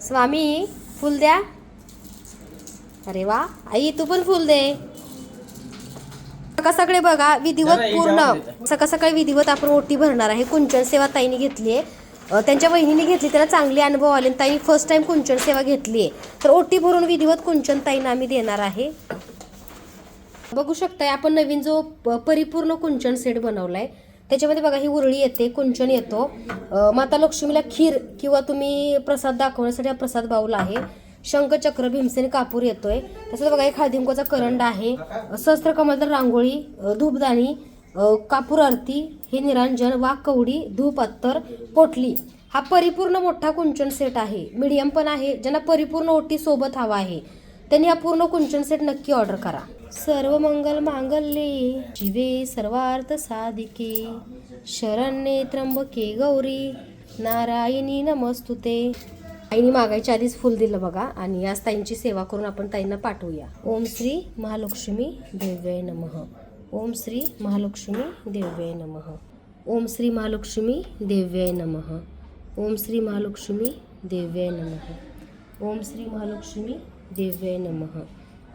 स्वामी फुल द्या. अरे वा आई तू पण फुल दे. सकाळ सकाळी बघा विधिवत पूर्ण. सकाळ सकाळी विधिवत आपण ओटी भरणार आहे. कुंचन सेवा ताईने घेतली आहे. त्यांच्या वहिनीने घेतली त्यांना चांगले अनुभव आले ताईने फर्स्ट टाइम कुंचन सेवा घेतली आहे. तर ओटी भरून विधिवत कुंचन ताईनं आम्ही देणार आहे. बघू शकताय आपण नवीन जो परिपूर्ण कुंचन सेट बनवलाय त्याच्यामध्ये बघा ही उरळी येते कुंचन येतो. माता लक्ष्मीला खीर किंवा तुम्ही प्रसाद दाखवण्यासाठी हा प्रसाद बाऊल आहे. शंखचक्र भीमसेन कापूर येतोय. तसंच बघा एक हळदिंकोचा करंड आहे. सहस्त्र कमलदर रांगोळी धूपदाणी कापूर आरती हे निरांजन वाघ कवडी धूप अत्तर पोटली. हा परिपूर्ण मोठा कुंचन सेट आहे. मीडियम पण आहे ज्यांना परिपूर्ण ओटी सोबत हवा आहे. त्यांनी हा पूर्ण कुंचन सेट नक्की ऑर्डर करा. सर्व मंगल मांगल्ये शिवे सर्वार्थ साधिके शरण्ये त्र्यंबके गौरी नारायणी नमस्तुते. आईने मागायच्या आधीच फुल दिलं बघा आणि आज ताईंची सेवा करून आपण ताईंना पाठवूया. ओम श्री महालक्ष्मी देव्य नमः. ओम श्री महालक्ष्मी देव्य नमः. ओम श्री महालक्ष्मी देव्य नमः. ओम श्री महालक्ष्मी देव्य नमः. ओम श्री महालक्ष्मी देव्य नमः।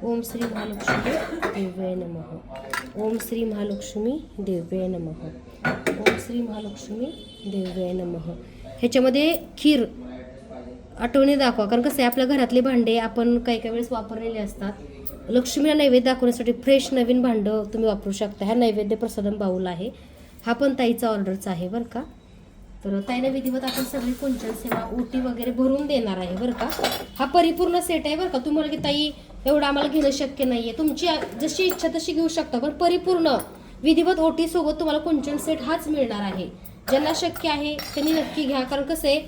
ओम श्री महालक्ष्मी देव्य नमः। ओम श्री महालक्ष्मी देव्य नमः। ओम श्री महालक्ष्मी देव्य नमः। ह्याच्यामध्ये खीर आठवणी दाखवा कारण कसं आहे आपल्या घरातले भांडे आपण काही काही वेळेस वापरलेले असतात. लक्ष्मीला नैवेद्य दाखवण्यासाठी फ्रेश नवीन भांडं तुम्ही वापरू शकता. ह्या नैवेद्य प्रसादन बाऊल आहे. हा पण ताईचा ऑर्डरचा आहे बरं का? तर ताईने विधिवत आपण सगळी कुंचन सेवा ओटी वगैरे भरून देणार आहे बरं का? हा परिपूर्ण सेट आहे बरं का? तुम्हाला की ताई एवढं आम्हाला घेणं शक्य नाही आहे तुमची जशी इच्छा तशी घेऊ शकता पण परिपूर्ण विधिवत ओटीसोबत तुम्हाला कुंचन सेट हाच मिळणार आहे. ज्यांना शक्य आहे त्यांनी नक्की घ्या. कारण कसं आहे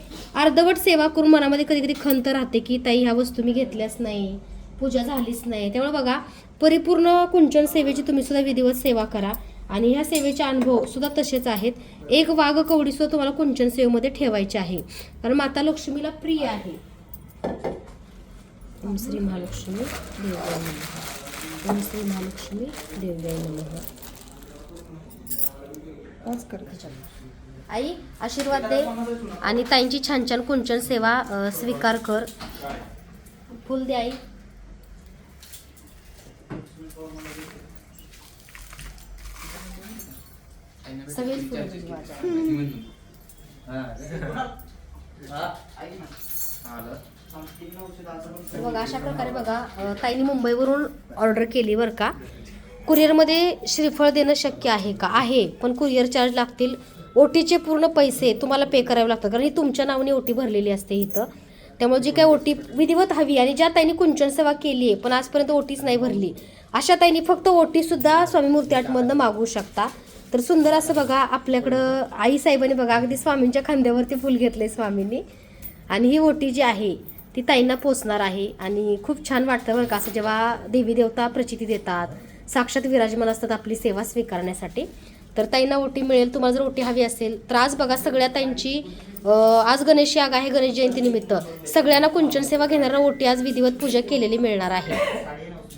अर्धवट सेवा करून मनामध्ये कधी कधी खंत राहते की ताई ह्या वस्तू मी घेतल्याच नाही पूजा झालीच नाही. त्यामुळे बघा परिपूर्ण कुंचन सेवेची तुम्ही सुद्धा विधिवत सेवा करा. आणि ह्या सेवेचे अनुभव सुद्धा तसेच आहेत. एक वाघ कवडी सुद्धा तुम्हाला कुंचन सेवेमध्ये ठेवायची आहे. कारण माता लक्ष्मीला प्रिय आहे. ओम श्री महालक्ष्मी नमः. ओम श्री महालक्ष्मी देव्याय नमः. आई आशीर्वाद दे. आणि ताईंची छान छान कुंचन सेवा स्वीकार कर. फुल दे आई. सगळेच फुलं तुझी माझ्या. तर बघा अशा प्रकारे बघा ताईने मुंबईवरून ऑर्डर केली बरं का. कुरिअरमध्ये श्रीफळ देणं शक्य आहे का? आहे पण कुरिअर चार्ज लागतील. ओटीचे पूर्ण पैसे तुम्हाला पे करावे लागतात कारण ही तुमच्या नावाने ओटी भरलेली असते इथं. त्यामुळे जी काय ओटी विधिवत हवी आणि ज्या ताईने कुंचन सेवा केली आहे पण आजपर्यंत ओटीच नाही भरली अशा ताईने फक्त ओटीसुद्धा स्वामी मूर्ती आठमधनं मागवू शकता. तर सुंदर असं बघा आपल्याकडं आई साहेबांनी बघा अगदी स्वामींच्या खांद्यावरती फुल घेतले स्वामींनी. आणि ही ओटी जी आहे ती ताईंना पोचणार आहे. आणि खूप छान वाटतं बरं का असं जेव्हा देवी देवता प्रचिती देतात साक्षात विराजमान असतात आपली सेवा स्वीकारण्यासाठी. तर ताईंना ओटी मिळेल तुम्हाला जर ओटी हवी असेल तर आज बघा सगळ्या ताईंची आज गणेश याग आहे गणेश जयंतीनिमित्त. सगळ्यांना कुंचन सेवा घेणाऱ्या ओटी आज विधिवत पूजा केलेली मिळणार आहे.